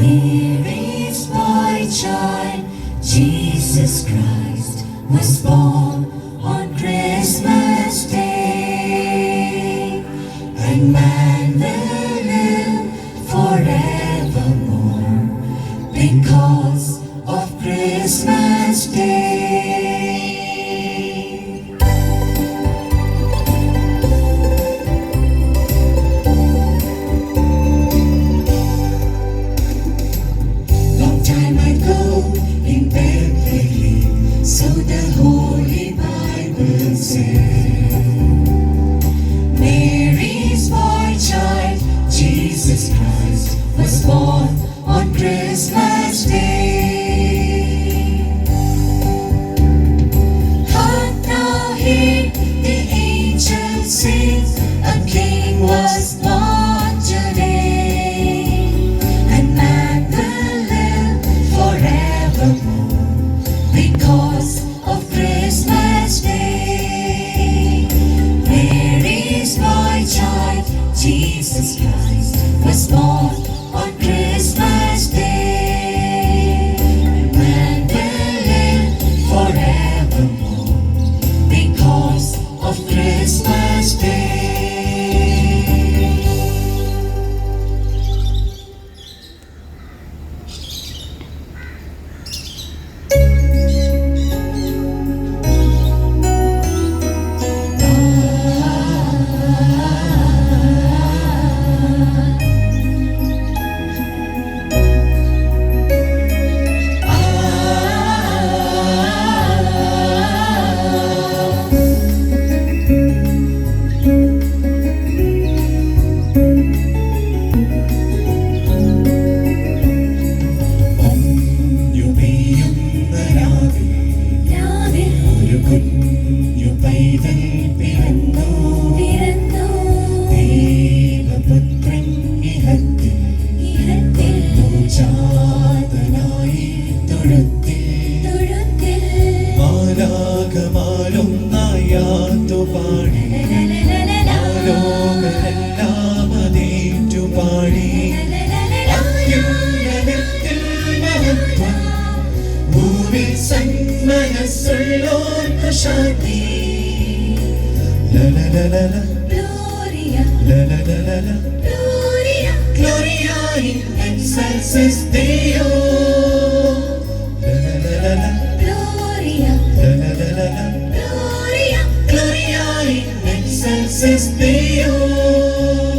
Here is my child, Jesus Christ was born on Christmas Day, and man will live forevermore because. Angels a king was പാടി. ലോകരെല്ലാം അതേറ്റു പാടി. അത്യുന്നതത്തിൽ മഹത്വം. ഭൂമിൽ സന്മനസ്സുള്ളോർക്കു ശാന്തി. ലലലലല. ലലലലല. Gloria in excelsis Deo. be yours.